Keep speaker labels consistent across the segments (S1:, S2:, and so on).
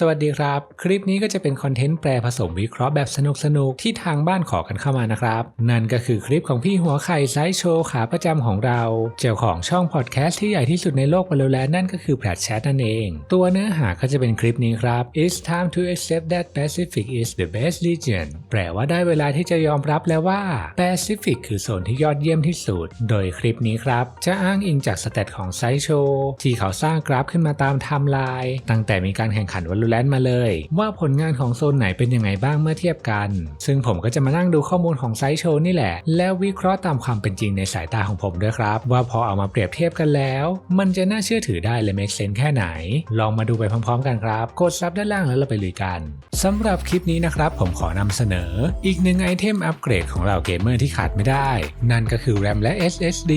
S1: สวัสดีครับ คลิปนี้ก็จะเป็นคอนเทนต์แปลผสมวิเคราะห์แบบสนุกๆที่ทางบ้านขอกันเข้ามานะครับ นั่นก็คือคลิปของพี่หัวไข่ไซส์โชว์ขาประจำของเรา เจ้าของช่องพอดแคสต์ที่ใหญ่ที่สุดในโลกบอลลูแลนนั่นก็คือแพลชแชทนั่นเอง ตัวเนื้อหาก็จะเป็นคลิปนี้ครับ It's time to accept that Pacific is the best region แปลว่าได้เวลาที่จะยอมรับแล้วว่า Pacific คือโซนที่ยอดเยี่ยมที่สุด โดยคลิปนี้ครับ จะอ้างอิงจากสเตตของไซส์โชว์ที่เขาสร้างกราฟขึ้นมาตามไทม์ไลน์ตั้งแต่มีการแข่งขันวอลแลนมาเลย ว่าผลงานของโซนไหนเป็นยังไงบ้างเมื่อเทียบกัน ซึ่งผมก็จะมานั่งดูข้อมูลของไซส์โชว์นี่แหละ แล้ววิเคราะห์ตามความเป็นจริงในสายตาของผมด้วยครับ ว่าพอเอามาเปรียบเทียบกันแล้ว มันจะน่าเชื่อถือได้และ make sense แค่ไหน ลองมาดูไปพร้อมๆ กันครับ กดซับด้านล่างแล้วเราไปลุยกันสำหรับคลิปนี้นะครับผมขอนำเสนอ อีกหนึ่งไอเทมอัปเกรดของเราเกมเมอร์ที่ขาดไม่ได้ นั่นก็คือ RAM และ SSD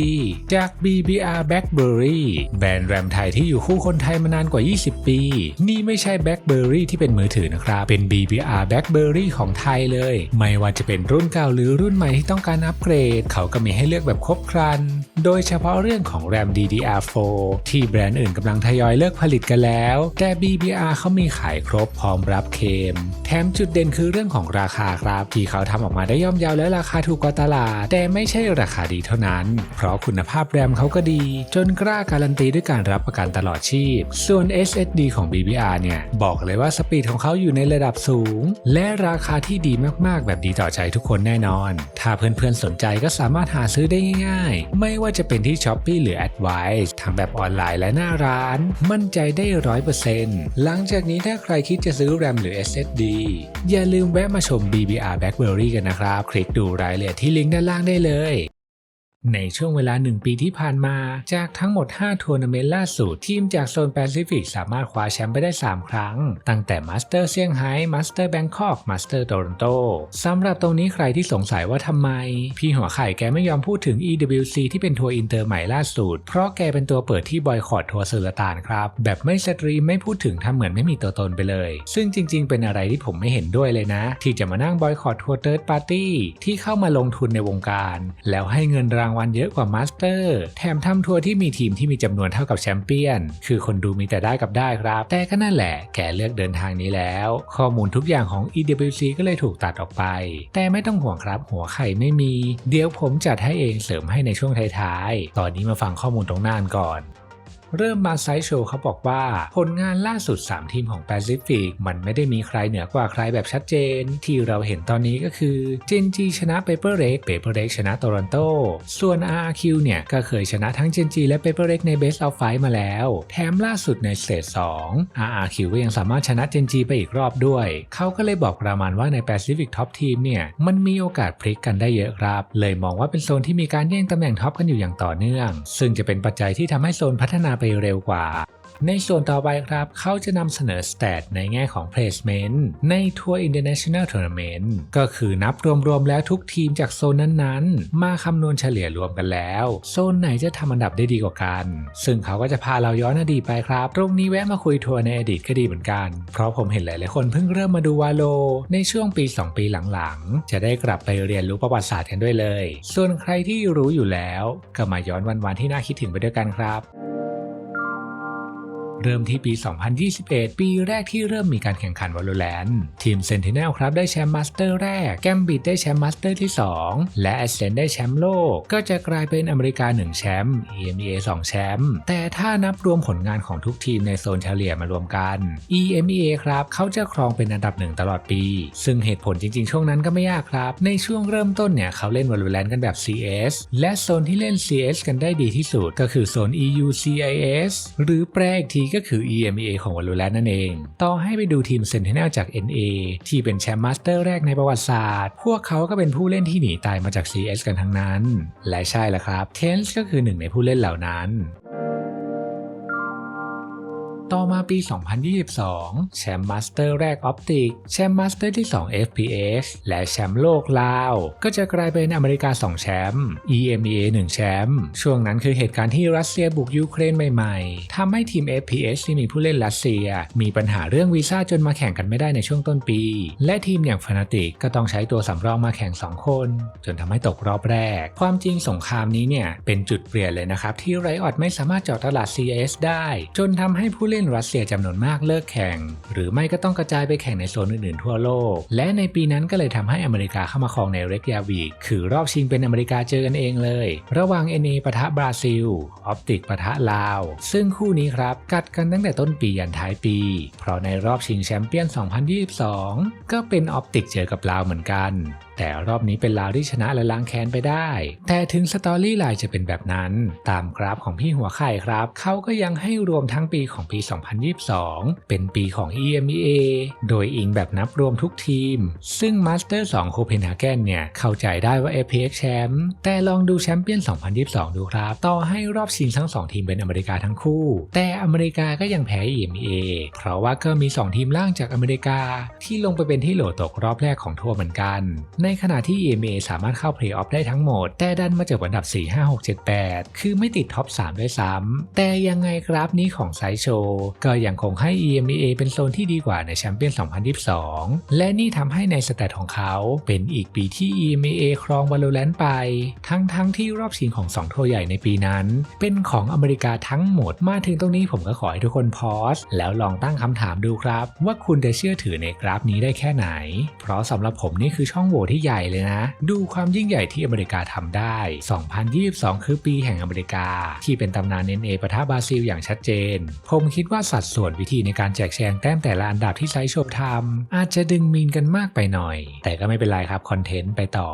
S1: จาก BBR BlackBerry แบรนด์ RAM ไทยที่อยู่คู่คนไทยมานานกว่า 20 ปี นี่ไม่ใช่ BlackBerry ที่เป็นมือถือนะครับ เป็น BBR BlackBerry ของไทยเลย ไม่ว่าจะเป็นรุ่นเก่าหรือรุ่นใหม่ที่ต้องการอัปเกรด เขาก็มีให้เลือกแบบครบครัน โดยเฉพาะเรื่องของ RAM DDR4 ที่แบรนด์อื่นกำลังทยอยเลิกผลิตกันแล้ว แต่ BBR เขามีขายครบพร้อมรับเคม แถมจุดเด่นคือเรื่องของราคาครับที่เขาทำออกมาได้ย่อมเยาวและราคาถูกกว่าตลาด แต่ไม่ใช่ราคาดีเท่านั้น เพราะคุณภาพแรมเขาก็ดี จนกล้าการันตีด้วยการรับประกันตลอดชีพ ส่วน SSD ของ BBR เนี่ยบอกเลยว่าสปีดของเขาอยู่ในระดับสูง และราคาที่ดีมากๆ แบบดีต่อใจทุกคนแน่นอน ถ้าเพื่อนๆสนใจก็สามารถหาซื้อได้ง่ายๆ ไม่ว่าจะเป็นที่ s h อ p e e หรือ Advice ทั้งแบบออนไลน์และหน้าร้าน มั่นใจได้ร้อยเปอร์เซ็นต์หลังจากนี้ถ้าใครคิดจะซื้อ RAM หรือ SSD อย่าลืมแวะมาชม BBR BlackBerry กันนะครับ คลิกดูรายละเอียดที่ลิงก์ด้านล่างได้เลย ในช่วงเวลา 1 ปีที่ผ่านมาจากทั้งหมด 5 ทัวร์นาเมนต์ล่าสุด ทีมจากโซนแปซิฟิกสามารถคว้าแชมป์ไปได้ 3 ครั้ง ตั้งแต่มาสเตอร์เซี่ยงไฮ้มาสเตอร์แบงคอกมาสเตอร์โตรอนโตสำหรับตรงนี้ใครที่สงสัยว่าทำไม พี่หัวไข่แกไม่ยอมพูดถึง EWC ที่เป็นทัวร์อินเตอร์ใหม่ล่าสุด เพราะแกเป็นตัวเปิดที่บอยคอรดทัวร์เซอร์ตานครับ แบบไม่สตรีมไม่พูดถึงทำเหมือนไม่มีตัวตนไปเลย ซึ่งจริง ๆ เป็นอะไรที่ผมไม่เห็นด้วยเลยนะ ที่จะมานั่งบอยคอรดทัวร์เติร์ดปาร์ตี้ที่เข้ามาลงทุนในวงการ แล้วให้เงินรางวัลเยอะกว่ามาสเตอร์ แถมทำทัวร์ที่มีทีมที่มีจำนวนเท่ากับแชมเปี้ยน คือคนดูมีแต่ได้กับได้ครับ แต่ก็นั่นแหละ แกเลือกเดินทางนี้แล้ว ข้อมูลทุกอย่างของ EWC ก็เลยถูกตัดออกไป แต่ไม่ต้องห่วงครับ หัวไข่ไม่มี เดี๋ยวผมจัดให้เองเสริมให้ในช่วงท้ายๆ ตอนนี้มาฟังข้อมูลตรงหน้านก่อน เริ่มมาไซส์โชว์เขาบอกว่า ผลงานล่าสุด 3 ทีมของแปซิฟิกมันไม่ได้มีใครเหนือกว่าใครแบบชัดเจน ที่เราเห็นตอนนี้ก็คือเจนจีชนะเปเปอร์เร็กเปเปอร์เร็กชนะโตรอนโตส่วน RRQ เนี่ย ก็เคยชนะทั้งเจนจีและเปเปอร์เร็กในเบสเอาไฟมาแล้ว แถมล่าสุดในสเตจ2 RRQ ก็ยังสามารถชนะเจนจีไปอีกรอบด้วย เขาก็เลยบอกประมาณว่าในแปซิฟิกท็อปทีมเนี่ยมันมีโอกาสพลิกกันได้เยอะครับ เลยมองว่าเป็นโซนที่มีการแย่งตำแหน่งท็อปกันอยู่อย่างต่อเนื่อง ซึ่งจะเป็นปัจจัยที่ทำให้โซนพัฒนาไปเร็วกว่า ในส่วนต่อไปครับ เขาจะนำเสนอสเตตในแง่ของ placement ในทัวร์ International Tournament ก็คือนับรวมๆแล้วทุกทีมจากโซนนั้นๆ มาคำนวณเฉลี่ยรวมกันแล้ว โซนไหนจะทำอันดับได้ดีกว่ากัน ซึ่งเขาก็จะพาเราย้อนอดีตไปครับ ตรงนี้แวะมาคุยทัวร์ในอดีตก็ดีเหมือนกัน เพราะผมเห็นหลายๆคนเพิ่งเริ่มมาดูวาโล ในช่วงปี 2 ปีหลังๆ จะได้กลับไปเรียนรู้ประวัติศาสตร์กันด้วยเลย ส่วนใครที่รู้อยู่แล้ว ก็มาย้อนวันๆที่น่าคิดถึงไปด้วยกันครับ เริ่มที่ปี 2021 ปีแรกที่เริ่มมีการแข่งขัน Valorant ทีม Sentinel ครับได้แชมป์มาสเตอร์แรกแกมบิดได้แชมป์มาสเตอร์ที่ 2 และ Ascent ได้แชมป์โลก ก็จะกลายเป็นอเมริกา 1 แชมป์ EMEA 2 แชมป์ แต่ถ้านับรวมผลงานของทุกทีมในโซนเฉลี่ยมารวมกัน EMEA ครับเขาจะครองเป็นอันดับหนึ่งตลอดปี ซึ่งเหตุผลจริงๆ ช่วงนั้นก็ไม่ยากครับ ในช่วงเริ่มต้นเนี่ยเขาเล่น Valorant กันแบบ CS และโซนที่เล่น CS กันได้ดีที่สุด ก็คือโซน EU CIS หรือแปลอีกทีก็คือ EMEA ของ Valorant นั่นเอง ต่อให้ไปดูทีม Sentinel จาก NA ที่เป็นแชมป์มาสเตอร์แรกในประวัติศาสตร์ พวกเขาก็เป็นผู้เล่นที่หนีตายมาจาก CS กันทั้งนั้น และใช่แล้วครับ Tens ก็คือหนึ่งในผู้เล่นเหล่านั้น ต่อมาปี 2022 แชมป์มาสเตอร์แรกออปติก แชมป์มาสเตอร์ที่ 2 FPS และแชมป์โลกลาว ก็จะกลายเป็นอเมริกา 2 แชมป์ EMEA 1 แชมป์ ช่วงนั้นคือเหตุการณ์ที่รัสเซียบุกยูเครนใหม่ๆ ทำให้ทีม FPS ที่มีผู้เล่นรัสเซีย มีปัญหาเรื่องวีซ่าจนมาแข่งกันไม่ได้ในช่วงต้นปี และทีมอย่างฟนาติกก็ต้องใช้ตัวสำรองมาแข่ง 2 คน จนทำให้ตกรอบแรก ความจริงสงครามนี้เนี่ยเป็นจุดเปลี่ยนเลยนะครับที่ไรออดไม่สามารถเจาะตลาด CS ได้ จนทำให้ผู้เล่นนรัสเซียจำนวนมากเลิกแข่ง หรือไม่ก็ต้องกระจายไปแข่งในโซนอื่นๆทั่วโลก และในปีนั้นก็เลยทำให้อเมริกาเข้ามาครองในเรกยาวิกคือรอบชิงเป็นอเมริกาเจอกันเองเลย ระหว่างเอเนปะทะบราซิล ออปติกปะทะลาว ซึ่งคู่นี้ครับ กัดกันตั้งแต่ต้นปียันท้ายปี เพราะในรอบชิงแชมเปี้ยน 2022 ก็เป็นออปติกเจอกับลาวเหมือนกันแต่รอบนี้เป็นลาวที่ชนะและล้างแค้นไปได้ แต่ถึงสตอรี่ไลน์จะเป็นแบบนั้น ตามกราฟของพี่หัวไข่ครับ เขาก็ยังให้รวมทั้งปีของปี 2022 เป็นปีของ EMEA โดยอิงแบบนับรวมทุกทีม ซึ่ง Master 2 Copenhagen เนี่ยเข้าใจได้ว่า APX แชมป์แต่ลองดูแชมเปี้ยน 2022 ดูครับ ต่อให้รอบชิงทั้ง 2 ทีมเป็นอเมริกาทั้งคู่ แต่อเมริกาก็ยังแพ้ EMEA เพราะว่าก็มี 2 ทีมล่างจากอเมริกาที่ลงไปเป็นที่โหลตกรอบแรกของทัวร์เหมือนกันในขณะที่ EMA สามารถเข้าเพลย์ออฟได้ทั้งหมด แต่ดันมาเจากอันดับ 4 5 6 7 8 คือไม่ติดท็อป 3 ด้วยซ้ำ แต่ยังไงกราฟนี้ของไซโชก็ยังคงให้ EMA เป็นโซนที่ดีกว่าในแชมเปี้ยน 2022 และนี่ทำให้ในสแตทของเขาเป็นอีกปีที่ EMA ครอง Valorant ไป ทั้งทั้งที่รอบชิงของ 2 โทรใหญ่ในปีนั้น เป็นของอเมริกาทั้งหมด มาถึงตรงนี้ผมก็ขอให้ทุกคนพอสแล้วลองตั้งคำถามดูครับ ว่าคุณจะเชื่อถือในกราฟนี้ได้แค่ไหน เพราะสำหรับผมนี่คือช่องโหว่ที่ใหญ่เลยนะ ดูความยิ่งใหญ่ที่อเมริกาทำได้ 2022 คือปีแห่งอเมริกา ที่เป็นตำนานเนเอปะทะบราซิลอย่างชัดเจน ผมคิดว่าสัดส่วนวิธีในการแจกแจงแต้มแต่ละอันดับที่ไซโชบทำอาจจะดึงมีนกันมากไปหน่อย แต่ก็ไม่เป็นไรครับคอนเทนต์ไปต่อ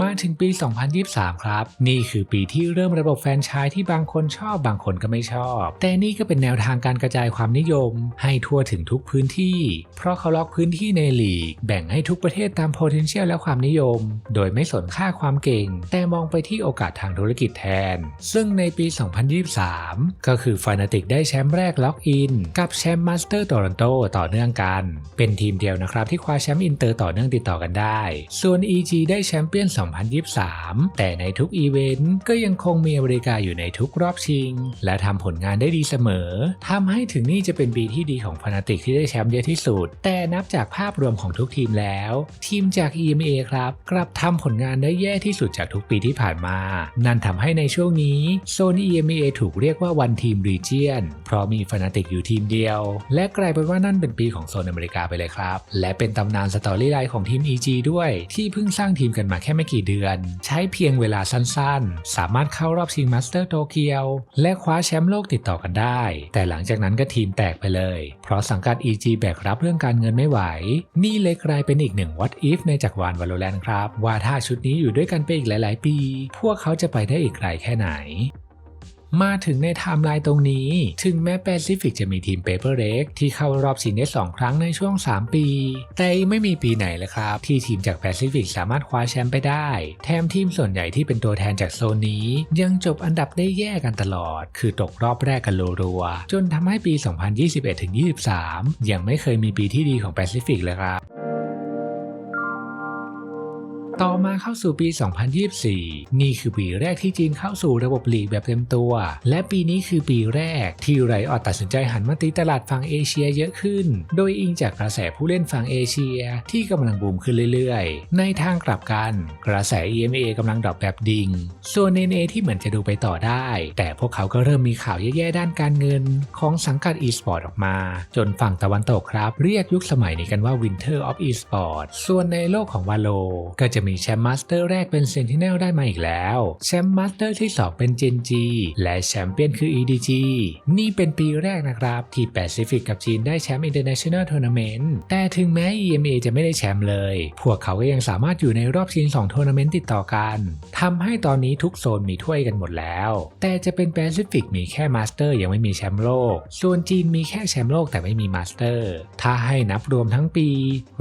S1: มาถึงปี 2023 ครับ นี่คือปีที่เริ่มระบบแฟนชส์ที่บางคนชอบบางคนก็ไม่ชอบ แต่นี่ก็เป็นแนวทางการกระจายความนิยม ให้ทั่วถึงทุกพื้นที่ เพราะเขาล็อกพื้นที่ในลีก แบ่งให้ทุกประเทศตาม potential และความนิยม โดยไม่สนค่าความเก่ง แต่มองไปที่โอกาสทางธุรกิจแทน ซึ่งในปี 2023 ก็คือฟ a นาติกได้แชมป์แรกล็อกอิน กับแชมป์มาสเตอร์โตรอนโตต่อเนื่องกัน เป็นทีมเดียวนะครับที่คว้าแชมป์อินเตอร์ต่อเนื่องติดต่อกันได้ ส่วน EG ได้แชมเปี้ยน2023 แต่ในทุกอีเวนต์ก็ยังคงมีอเมริกาอยู่ในทุกรอบชิง และทำผลงานได้ดีเสมอทำให้ถึงนี่จะเป็นปีที่ดีของฟ a นาติกที่ได้แชมป์เยอะที่สุด แต่นับจากภาพรวมของทุกทีมแล้ว ทีมจาก EMA ครับกลับทำผลงานได้แย่ที่สุดจากทุกปีที่ผ่านมา นั่นทำให้ในช่วงนี้โซน EMA ถูกเรียกว่าวันทีมรีเจียนเพราะมีฟ a นาติกอยู่ทีมเดียว และกลายเป็นว่านั่นเป็นปีของโซนอเมริกาไปเลยครับ และเป็นตำนานสตอรี่ไลน์ของทีม EG ด้วย ที่เพิ่งสร้างทีมกันมาแค่ไม่กี่เดือน ใช้เพียงเวลาสั้นๆ สามารถเข้ารอบชิงมาสเตอร์โตเกียว และคว้าแชมป์โลกติดต่อกันได้ แต่หลังจากนั้นก็ทีมแตกไปเลย เพราะสังกัด EG แบกรับเรื่องการเงินไม่ไหว นี่เลยกลายเป็นอีกหนึ่ง what if ในจักรวาลวาโลแรนครับ ว่าถ้าชุดนี้อยู่ด้วยกันไปอีกหลาย ๆ ปี พวกเขาจะไปได้อีกไกลแค่ไหน มาถึงในไทม์ไลน์ตรงนี้ ถึงแม้แปซิฟิกจะมีทีมเปเปอร์เ k ที่เข้ารอบชิงได้ 2 ครั้งในช่วง 3 ปี แต่ไม่มีปีไหนเลยครับ ที่ทีมจากแปซิฟิกสามารถคว้าแชมป์ไปได้ แถมทีมส่วนใหญ่ที่เป็นตัวแทนจากโซนนี้ ยังจบอันดับได้แย่กันตลอด คือตกรอบแรกกันรัวๆจนทำให้ปี 2021-23 ยังไม่เคยมีปีที่ดีของแปซิฟิกเลยครับ ต่อมาเข้าสู่ปี 2024 นี่คือปีแรกที่จีนเข้าสู่ระบบลีกแบบเต็มตัว และปีนี้คือปีแรกที่ไรออดตัดสินใจหันมาตีตลาดฝั่งเอเชียเยอะขึ้น โดยอิงจากกระแสผู้เล่นฝั่งเอเชียที่กำลังบูมขึ้นเรื่อยๆ ในทางกลับกัน กระแส EMA กำลังดรอปแบบดิ่ง ส่วน NA ที่เหมือนจะดูไปต่อได้ แต่พวกเขาก็เริ่มมีข่าวแย่ๆด้านการเงิน ของสังกัด e-sport ออกมา จนฝั่งตะวันตกครับ เรียกยุคสมัยนี้กันว่า Winter of e-sport ส่วนในโลกของวาโลก็จะมีแชมป์มาสเตอร์แรกเป็นเซนติเนลได้มาอีกแล้ว แชมป์มาสเตอร์ที่ 2 เป็น Gen G และแชมเปี้ยนคือ EDG นี่เป็นปีแรกนะครับ ที่แปซิฟิกกับจีนได้แชมป์ International Tournament แต่ถึงแม้ EMA จะไม่ได้แชมป์เลย พวกเขาก็ยังสามารถอยู่ในรอบชิง2ทัวร์นาเมนต์ติดต่อกันทำให้ตอนนี้ทุกโซนมีถ้วยกันหมดแล้ว แต่จะเป็นแปซิฟิกมีแค่มาสเตอร์ยังไม่มีแชมป์โลก ส่วนจีนมีแค่แชมป์โลกแต่ไม่มีมาสเตอร์ ถ้าให้นับรวมทั้งปี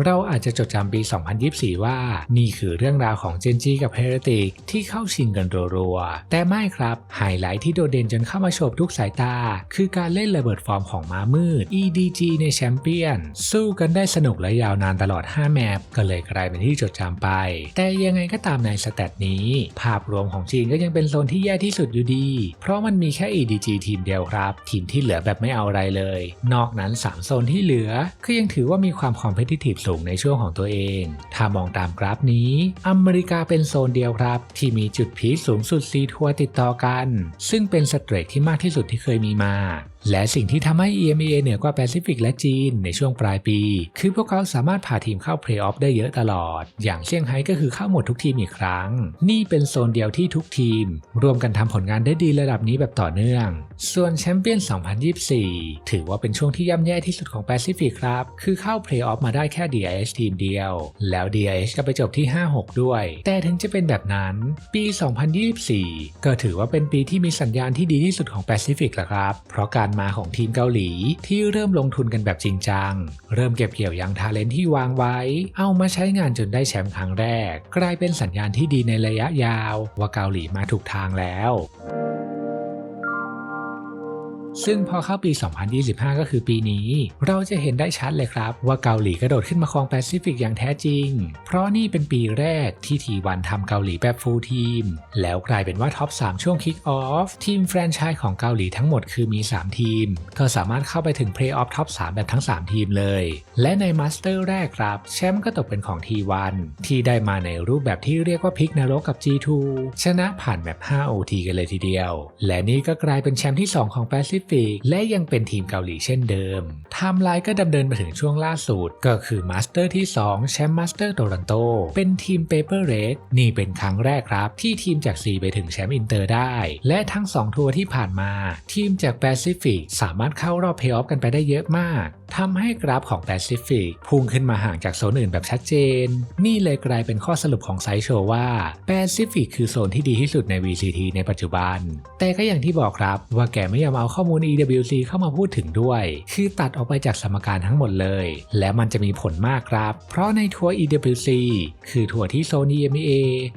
S1: เราอาจจะจดจำปี 2024 ว่า นี่คือเรื่องราวของเจนจีกับเฮเรติกที่เข้าชิงกันรัวๆ แต่ไม่ครับ ไฮไลท์ที่โดดเด่นจนเข้ามาโฉบทุกสายตา คือการเล่นระเบิดฟอร์มของม้ามืด EDG ในแชมเปี้ยน สู้กันได้สนุกและยาวนานตลอด 5 แมปก็เลยกลายเป็นที่จดจำไป แต่ยังไงก็ตามในสแตทนี้ ภาพรวมของจีนก็ยังเป็นโซนที่แย่ที่สุดอยู่ดี เพราะมันมีแค่ EDG ทีมเดียวครับ ทีมที่เหลือแบบไม่เอาอะไรเลย นอกนั้น 3 โซนที่เหลือก็ยังถือว่ามีความคอมเพลติทีฟสูงในช่วงของตัวเอง ถ้ามองตามกราฟนี้อเมริกาเป็นโซนเดียวครับ ที่มีจุดพีคสูงสุดซีทัวร์ติดต่อกัน ซึ่งเป็นสเตรทที่มากที่สุดที่เคยมีมา และสิ่งที่ทำให้ EMEA เหนือกว่าแปซิฟิกและจีนในช่วงปลายปี คือพวกเขาสามารถพาทีมเข้าเพลย์ออฟได้เยอะตลอด อย่างเซี่ยงไฮ้ก็คือเข้าหมดทุกทีมอีกครั้ง นี่เป็นโซนเดียวที่ทุกทีม รวมกันทำผลงานได้ดีระดับนี้แบบต่อเนื่อง ส่วนแชมเปี้ยน 2024 ถือว่าเป็นช่วงที่ย่ำแย่ที่สุดของแปซิฟิกครับ คือเข้าเพลย์ออฟมาได้แค่ DIH ทีมเดียว แล้ว DIH ก็ไปจบที่ 5-6 ด้วย แต่ถึงจะเป็นแบบนั้น ปี 2024 ก็ถือว่าเป็นปีที่มีสัญญาณที่ดีที่สุดของแปซิฟิกและครับ เพราะการมาของทีมเกาหลี ที่เริ่มลงทุนกันแบบจริงจัง เริ่มเก็บเกี่ยวยังทาเลนที่วางไว้ เอามาใช้งานจนได้แชมป์ครั้งแรก กลายเป็นสัญญาณที่ดีในระยะยาว ว่าเกาหลีมาถูกทางแล้ว ซึ่งพอเข้าปี 2025 ก็คือปีนี้ เราจะเห็นได้ชัดเลยครับ ว่าเกาหลีกระโดดขึ้นมาครองแปซิฟิกอย่างแท้จริง เพราะนี่เป็นปีแรกที่ทีวันทำเกาหลีแบบฟูลทีม แล้วกลายเป็นว่าท็อป 3 ช่วงคิกออฟทีมแฟรนไชส์ของเกาหลีทั้งหมดคือมี 3 ทีม ก็สามารถเข้าไปถึงเพลย์ออฟท็อป 3 แบบทั้ง 3 ทีมเลย และในมาสเตอร์แรกครับแชมป์ก็ตกเป็นของทีวันที่ได้มาในรูปแบบที่เรียกว่าพิกนรกกับ G2 ชนะผ่านแบบ5 OT กันเลยทีเดียว และนี่ก็กลายเป็นแชมป์ที่ 2 ของแปซิฟิก และยังเป็นทีมเกาหลีเช่นเดิมไทม์ไลน์ก็ดำเนินมาถึงช่วงล่าสุด ก็คือมาสเตอร์ที่ 2 แชมป์มาสเตอร์โตรันโต เป็นทีมเปเปอร์เรกนี่เป็นครั้งแรกครับ ที่ทีมจาก C ไปถึงแชมป์อินเตอร์ได้ และทั้ง 2 ทัวร์ที่ผ่านมา ทีมจากแปซิฟิกสามารถเข้ารอบเพลย์ออฟกันไปได้เยอะมากทำให้กราฟของแปซิฟิกพุ่งขึ้นมาห่างจากโซนอื่นแบบชัดเจน นี่เลยกลายเป็นข้อสรุปของไซโชว่าแปซิฟิกคือโซนที่ดีที่สุดใน VCT ในปัจจุบัน แต่ก็อย่างที่บอกครับว่าแกไม่ยอมเอาข้อมูลมูล EWC เข้ามาพูดถึงด้วย คือตัดออกไปจากสมการทั้งหมดเลย และมันจะมีผลมากครับ เพราะในทัวร์ EWC คือทัวร์ที่โซน EMEA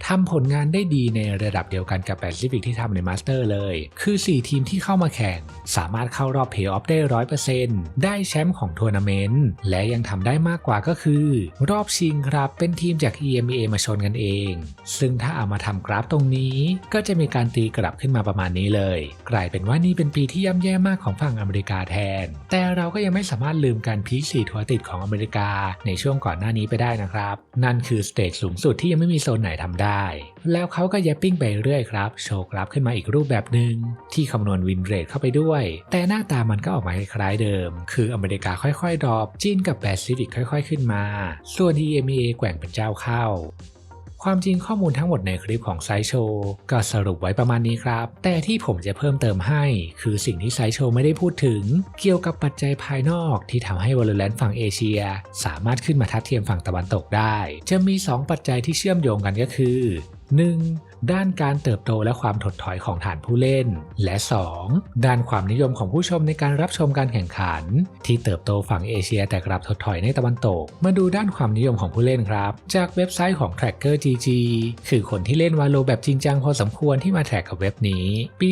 S1: ทำผลงานได้ดีในระดับเดียวกันกับแปซิฟิกที่ทำในมาสเตอร์เลย คือ 4 ทีมที่เข้ามาแข่ง สามารถเข้ารอบเพย์ออฟได้ร้อยเปอร์เซ็นต์ได้แชมป์ของทัวร์นาเมนต์ และยังทำได้มากกว่าก็คือ รอบชิงครับเป็นทีมจาก EMEA มาชนกันเอง ซึ่งถ้าเอามาทำกราฟตรงนี้ ก็จะมีการตีกลับขึ้นมาประมาณนี้เลย กลายเป็นว่านี่เป็นปีที่ย่ำแย่มากของฝั่งอเมริกาแทน แต่เราก็ยังไม่สามารถลืมการพีคสี่ทัวร์ติดของอเมริกาในช่วงก่อนหน้านี้ไปได้นะครับ นั่นคือสเตจสูงสุดที่ยังไม่มีโซนไหนทำได้ แล้วเขาก็แยปปิ้งไปเรื่อยครับ โชว์กราฟขึ้นมาอีกรูปแบบหนึ่งที่คำนวณวินเรทเข้าไปด้วย แต่หน้าตามันก็ออกมาคล้ายเดิม คืออเมริกาค่อยๆดรอปจีนกับแปซิฟิกค่อย ๆ ขึ้นมา ส่วน EMEA แกว่งเป็นเจ้าเข้า ความจริงข้อมูลทั้งหมดในคลิปของไซโชก็สรุปไว้ประมาณนี้ครับ แต่ที่ผมจะเพิ่มเติมให้ คือสิ่งที่ไซโชไม่ได้พูดถึง เกี่ยวกับปัจจัยภายนอกที่ทำให้วอลเลนต์ฝั่งเอเชีย สามารถขึ้นมาทัดเทียมฝั่งตะวันตกได้ จะมี 2 ปัจจัยที่เชื่อมโยงกันก็คือ 1. ด้านการเติบโตและความถดถอยของฐานผู้เล่น และ 2. ด้านความนิยมของผู้ชมในการรับชมการแข่งขัน ที่เติบโตฝั่งเอเชียแต่กลับถดถอยในตะวันตก มาดูด้านความนิยมของผู้เล่นครับ จากเว็บไซต์ของ Tracker GG คือคนที่เล่นวาโลแบบจริงจังพอสมควรที่มาแทร็กกับเว็บนี้ ปี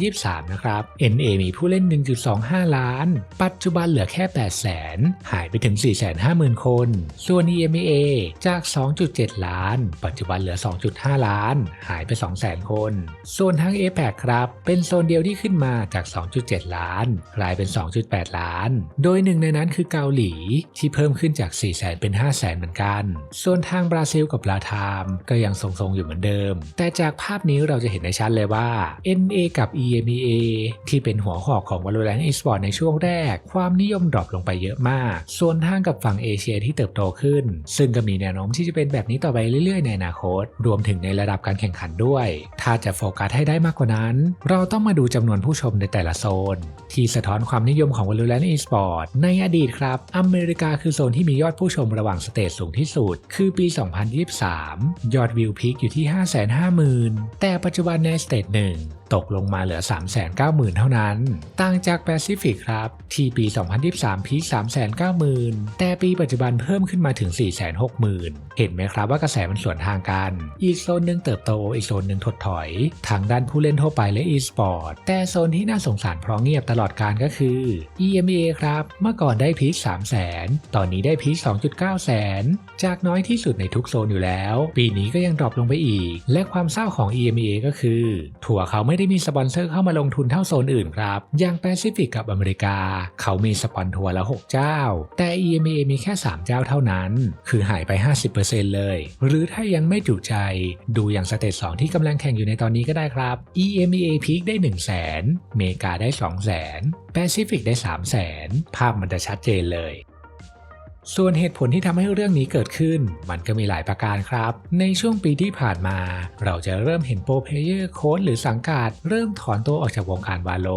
S1: 2023 นะครับ NA มีผู้เล่น 1.25 ล้าน ปัจจุบันเหลือแค่ 800,000หายไปถึง 450,000 คน ส่วน EMEA จาก 2.7 ล้าน ปัจจุบันเหลือ 2.5 ล้านหายไป 200,000 คนส่วนทั้ง APAC ครับ เป็นโซนเดียวที่ขึ้นมาจาก 2.7 ล้าน กลายเป็น 2.8 ล้าน โดยหนึ่งในนั้นคือเกาหลีที่เพิ่มขึ้นจาก 400,000 เป็น 500,000 เหมือนกัน ส่วนทางบราซิลกับลาทามก็ยังทรงๆอยู่เหมือนเดิม แต่จากภาพนี้เราจะเห็นได้ชัดเลยว่า NA กับ EMEA ที่เป็นหัวหอกของ Valorant Esports ในช่วงแรก ความนิยมดรอปลงไปเยอะมาก ส่วนทางกับฝั่งเอเชียที่เติบโตขึ้น ซึ่งก็มีแนวโน้มที่จะเป็นแบบนี้ต่อไปเรื่อยๆ ในอนาคต รวมถึงในระดับการแข่งขันด้วย ถ้าจะโฟกัสให้ได้มากกว่านั้น เราต้องมาดูจำนวนผู้ชมในแต่ละโซน ที่สะท้อนความนิยมของ Valorant Esports ในอดีตครับ อเมริกาคือโซนที่มียอดผู้ชมระหว่างสเตจสูงที่สุด คือปี 2023 ยอดวิวพีคอยู่ที่ 550,000 แต่ปัจจุบันในสเตจหนึ่งตกลงมาเหลือ 390,000 เท่านั้น ต่างจากแปซิฟิกครับ ที่ปี 2023 พีค390,000 แต่ปีปัจจุบันเพิ่มขึ้นมาถึง 460,000 เห็นไหมครับว่ากระแสมันสวนทางกัน อีกโซนหนึ่งเติบโตอีกโซนหนึ่งถดถอยทางด้านผู้เล่นทั่วไปและ e-sport แต่โซนที่น่าสงสารเพราะเงียบตลอดการก็คือ EMEA ครับ เมื่อก่อนได้พีค300,000 ตอนนี้ได้พีค2.9 แสน จากน้อยที่สุดในทุกโซนอยู่แล้ว ปีนี้ก็ยังดรอปลงไปอีก และความเศร้าของ EMEA ก็คือ ถั่วเขาไม่ได้ได้มีสปอนเซอร์เข้ามาลงทุนเท่าโซนอื่นครับ อย่างแปซิฟิกกับอเมริกา เขามีสปอนทัวร์ละ6 เจ้า แต่ EMEA มีแค่ 3 เจ้าเท่านั้น คือหายไป 50%เลย หรือถ้ายังไม่จุใจ ดูอย่างสเตจ2ที่กำลังแข่งอยู่ในตอนนี้ก็ได้ครับ EMEA พีคได้ 1 0 0 0 0แสนเมกาได้ 2 0 0แสนแปซิฟิกได้ 3 0 0แสนภาพมันจะชัดเจนเลย ส่วนเหตุผลที่ทำให้เรื่องนี้เกิดขึ้น มันก็มีหลายประการครับ ในช่วงปีที่ผ่านมา เราจะเริ่มเห็นโปรเพลเยอร์โค้ดหรือสังกัดเริ่มถอนตัวออกจากวงการวาโล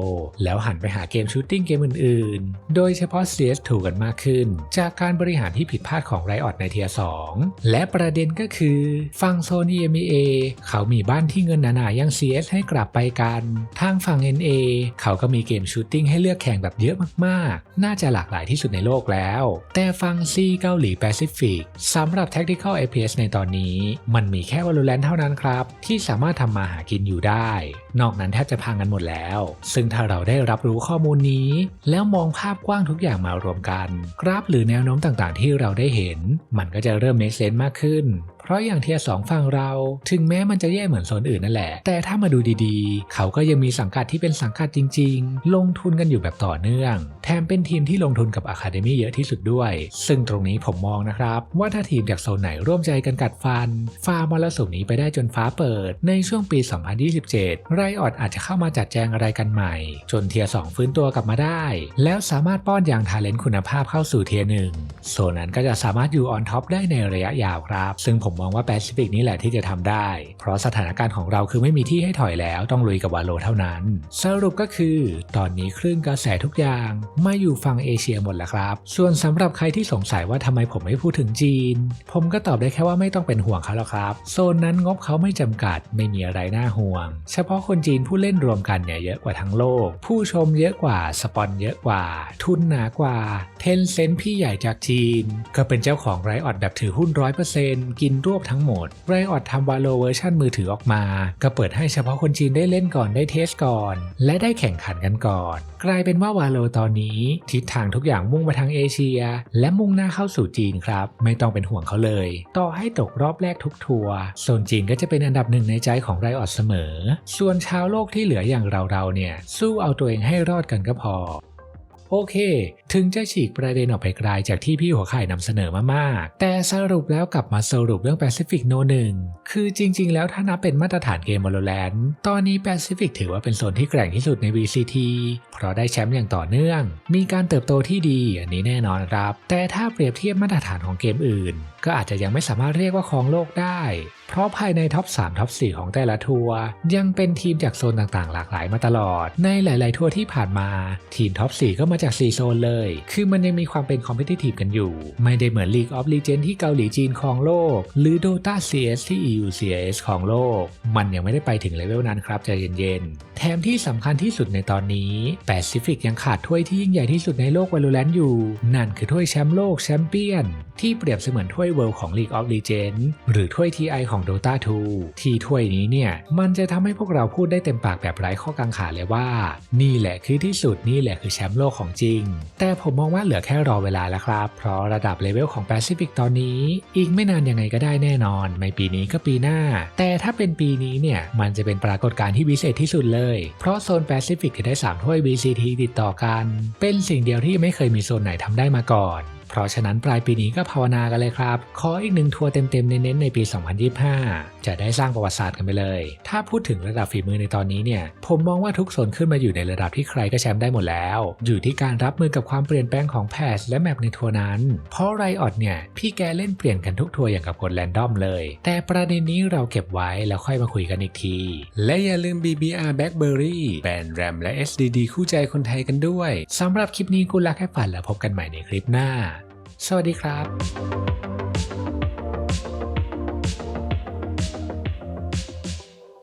S1: แล้วหันไปหาเกมชูตติ้งเกมอื่นๆ โดยเฉพาะ CS2 กันมากขึ้น จากการบริหารที่ผิดพลาดของไรออดในเทีย2และประเด็นก็คือฝั่งโซน EMEA เขามีบ้านที่เงินหนาๆย่าง CS ให้กลับไปกันทางฝั่ง NA เขาก็มีเกมชูตติ้งให้เลือกแข่งแบบเยอะมากๆ น่าจะหลากหลายที่สุดในโลกแล้ว แต่ฝั่งซีเกาหลีแปซิฟิกสำหรับ Tactical FPS ในตอนนี้มันมีแค่ Valorant เท่านั้นครับ ที่สามารถทำมาหากินอยู่ได้ นอกนั้นแทบจะพังกันหมดแล้ว ซึ่งถ้าเราได้รับรู้ข้อมูลนี้ แล้วมองภาพกว้างทุกอย่างมารวมกัน กราฟหรือแนวโน้มต่างๆ ที่เราได้เห็น มันก็จะเริ่มเมคเซนมากขึ้น เพราะอย่างเทียสองฝั่งเรา ถึงแม้มันจะแย่เหมือนโซนอื่นนั่นแหละ แต่ถ้ามาดูดีๆ เขาก็ยังมีสังกัดที่เป็นสังกัดจริง ๆ ลงทุนกันอยู่แบบต่อเนื่อง แถมเป็นทีมที่ลงทุนกับอะคาเดมี่เยอะที่สุดด้วย ซึ่งตรงนี้ผมมองนะครับ ว่าถ้าทีมจากโซนไหนร่วมใจกันกัดฟันฝ่ามรสุมนี้ไปได้จนฟ้าเปิด ในช่วงปี 2027 ไรออดอาจจะเข้ามาจัดแจงอะไรกันใหม่ จนเทียสองฟื้นตัวกลับมาได้ แล้วสามารถป้อนอย่างทาเลนต์คุณภาพเข้าสู่เทียหนึ่งโซนนั้นก็จะสามารถอยู่ออนท็อปได้ในระยะยาวครับ ซึ่งผมมองว่าแปซิฟิกนี่แหละที่จะทำได้ เพราะสถานการณ์ของเราคือไม่มีที่ให้ถอยแล้วต้องลุยกับวาโลเท่านั้น สรุปก็คือ ตอนนี้คลื่นกระแสทุกอย่างมาอยู่ฝั่งเอเชียหมดแล้วครับ ส่วนสำหรับใครที่สงสัยว่าทำไมผมไม่พูดถึงจีน ผมก็ตอบได้แค่ว่าไม่ต้องเป็นห่วงเขาแล้วครับ โซนนั้นงบเขาไม่จำกัดไม่มีอะไรน่าห่วง เฉพาะคนจีนผู้เล่นรวมกันเนี่ยเยอะกว่าทั้งโลก ผู้ชมเยอะกว่าสปอนเยอะกว่า ทุนหนากว่าเทนเซนพี่ใหญ่จากจีน ก็เป็นเจ้าของไรออดแบบถือหุ้นร้อยเปอร์เซ็นต์กินรวบทั้งหมดไรออดทำวาโลเวอร์ชันมือถือออกมา ก็เปิดให้เฉพาะคนจีนได้เล่นก่อนได้เทสก่อน และได้แข่งขันกันก่อน กลายเป็นว่าวาโลตอนนี้ทิศทางทุกอย่างมุ่งไปทางเอเชีย และมุ่งหน้าเข้าสู่จีนครับ ไม่ต้องเป็นห่วงเขาเลย ต่อให้ตกรอบแรกทุกทัวร์โซนจีนก็จะเป็นอันดับหนึ่งในใจของไรออดเสมอ ส่วนชาวโลกที่เหลืออย่างเราๆเนี่ยสู้เอาตัวเองให้รอดกันก็พอ โอเค ถึงจะฉีกประเด็นออกไปไกลจากที่พี่หัวไข่นำเสนอมามาก แต่สรุปแล้วกลับมาสรุปเรื่อง Pacific No 1 คือจริง ๆ แล้วถ้านับเป็นมาตรฐานเกม Valorant ตอนนี้ Pacific ถือว่าเป็นโซนที่แกร่งที่สุดใน VCT เพราะได้แชมป์อย่างต่อเนื่อง มีการเติบโตที่ดีอันนี้แน่นอนครับ แต่ถ้าเปรียบเทียบมาตรฐานของเกมอื่น ก็อาจจะยังไม่สามารถเรียกว่าครองโลกได้ เพราะภายในท็อป 3 ท็อป 4 ของแต่ละทัวร์ยังเป็นทีมจากโซนต่างๆ หลากหลายมาตลอด ในหลาย ๆ ทัวร์ที่ผ่านมา ทีมท็อป 4 ก็มาจาก 4 โซนเลย คือมันยังมีความเป็นคอมเพ t i ทีฟกันอยู่ ไม่ได้เหมือน League of Legends ที่เกาหลีจีนครองโลก หรือ Dota CS ที่ EU CS ครองโลก มันยังไม่ได้ไปถึงเลเวลนั้นครับใจเย็นๆ แถมที่สำคัญที่สุดในตอนนี้ Pacific ยังขาดถ้วยที่ยิ่งใหญ่ที่สุดในโลก Valorant อยู่ นั่นคือถ้วยแชมป์โลกแชมเปี้ยนที่เปรียบเสมือนถ้วย World ของ League of Legends หรือถ้วย TI ของ Dota 2 ที่ถ้วยนี้เนี่ย มันจะทำให้พวกเราพูดได้เต็มปากแบบไร้ข้อกังขาเลยว่า นี่แหละคือที่สุดนี่แหละคือแชมป์โลกของจริง แต่ผมมองว่าเหลือแค่รอเวลาแล้วครับ เพราะระดับเลเวลของ Pacific ตอนนี้ อีกไม่นานยังไงก็ได้แน่นอน ไม่ปีนี้ก็ปีหน้า แต่ถ้าเป็นปีนี้เนี่ย มันจะเป็นปรากฏการณ์ที่พิเศษที่สุดเลย เพราะโซน Pacific จะได้3ถ้วย BCT ติดต่อกัน เป็นสิ่งเดียวที่ไม่เคยมีโซนไหนทำได้มาก่อน เพราะฉะนั้นปลายปีนี้ก็ภาวนากันเลยครับ ขออีกหนึ่งทัวร์เต็มๆ เน้นๆ ในปี 2025 จะได้สร้างประวัติศาสตร์กันไปเลย ถ้าพูดถึงระดับฝีมือในตอนนี้เนี่ย ผมมองว่าทุกโซนขึ้นมาอยู่ในระดับที่ใครก็แชมป์ได้หมดแล้ว อยู่ที่การรับมือกับความเปลี่ยนแปลงของแพทและแมปในทัวร์นั้น เพราะไรออดเนี่ย พี่แกเล่นเปลี่ยนกันทุกทัวร์อย่างกับกดแรนดอมเลย แต่ประเด็นนี้เราเก็บไว้แล้วค่อยมาคุยกันอีกที และอย่าลืม BBR Blackberry แบนแรมและ SDD คู่ใจคนไทยกันด้วยสำหรับคลิปนี้กูรักแค่ฝันแล้วพบกันใหม่ในคลิปหน้า สวัสดีครับ